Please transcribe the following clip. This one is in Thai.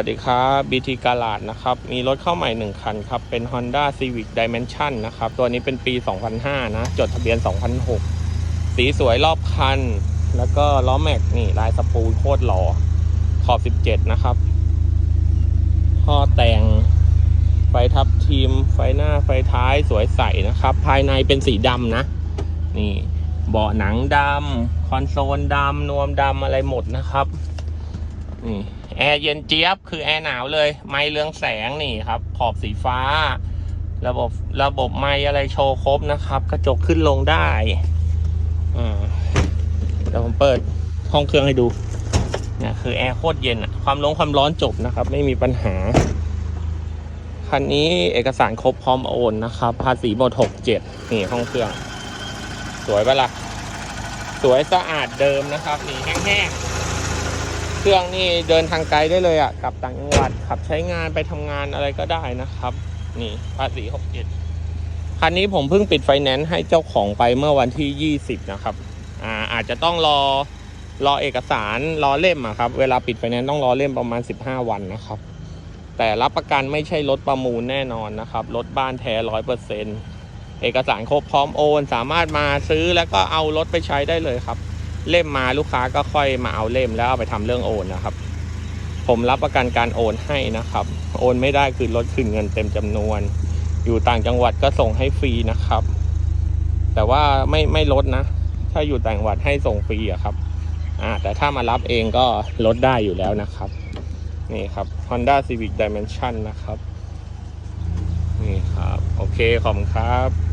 สวัสดีครับ BT กาลาดนะครับ มีรถเข้าใหม่ 1 คันครับ เป็น Honda Civic Dimension นะครับ ตัวนี้เป็นปี 2005 นะ จดทะเบียน 2006 สีสวยรอบคัน แล้วก็ล้อแม็กนี่ ลายสปูลโคตรหล่อ ขอบ 17 นะครับท่อแต่ง ไฟทับทีม ไฟหน้าไฟท้ายสวยใสนะครับ ภายในเป็นสีดำนะ นี่ เบาะหนังดำคอนโซลดำนวมดำอะไรหมดนะครับ นี่แอร์เย็นเจี๊ยบคือแอร์หนาวเลย ไม้เรืองแสงนี่ครับ ขอบสีฟ้า ระบบระบบไม้อะไรโชว์ครบนะครับ กระจกขึ้นลงได้อเดี๋ยวผมเปิดห้องเครื่องให้ดูเนี่ยคือแอร์โคตรเย็นอะความร้อนความร้อนจบนะครับ ไม่มีปัญหา คันนี้เอกสารครบพร้อมโอนนะครับ ภาษีบทหกเจ็ดนี่ห้องเครื่อง สวยปะล่ะ สวยสะอาดเดิมนะครับ นี่แห้งๆ เครื่องนี่เดินทางไกลได้เลยอะ่ะกลับต่างจังหวัดขับใช้งานไปทำงานอะไรก็ได้นะครับ นี่ภาษีหกเจ็ดคันนี้ผมเพิ่งปิดไฟแนนซ์ให้เจ้าของไปเมื่อวันที่20นะครับอ่าอาจจะต้องรอรอเอกสารรอเล่มอะครับเวลาปิดไฟแนนซ์ต้องรอเล่มประมาณ15วันนะครับ แต่รับประกันไม่ใช่รถประมูลแน่นอนนะครับรถบ้านแท้ร้อยเปอร์เซ็นต์เอกสารครบพร้อมโอน สามารถมาซื้อแล้วก็เอารถไปใช้ได้เลยครับ เล่มมาลูกค้าก็ค่อยมาเอาเล่มแล้วเอาไปทำเรื่องโอนนะครับ ผมรับประกันการโอนให้นะครับ โอนไม่ได้คือลดคืนเงินเต็มจำนวน อยู่ต่างจังหวัดก็ส่งให้ฟรีนะครับ แต่ว่าไม่ไม่ลดนะ ถ้าอยู่ต่างจังหวัดให้ส่งฟรีอะครับอ่าแต่ถ้ามารับเองก็ลดได้อยู่แล้วนะครับนี่ครับ Honda Civic Dimension นะครับ นี่ครับ โอเค ขอบคุณครับ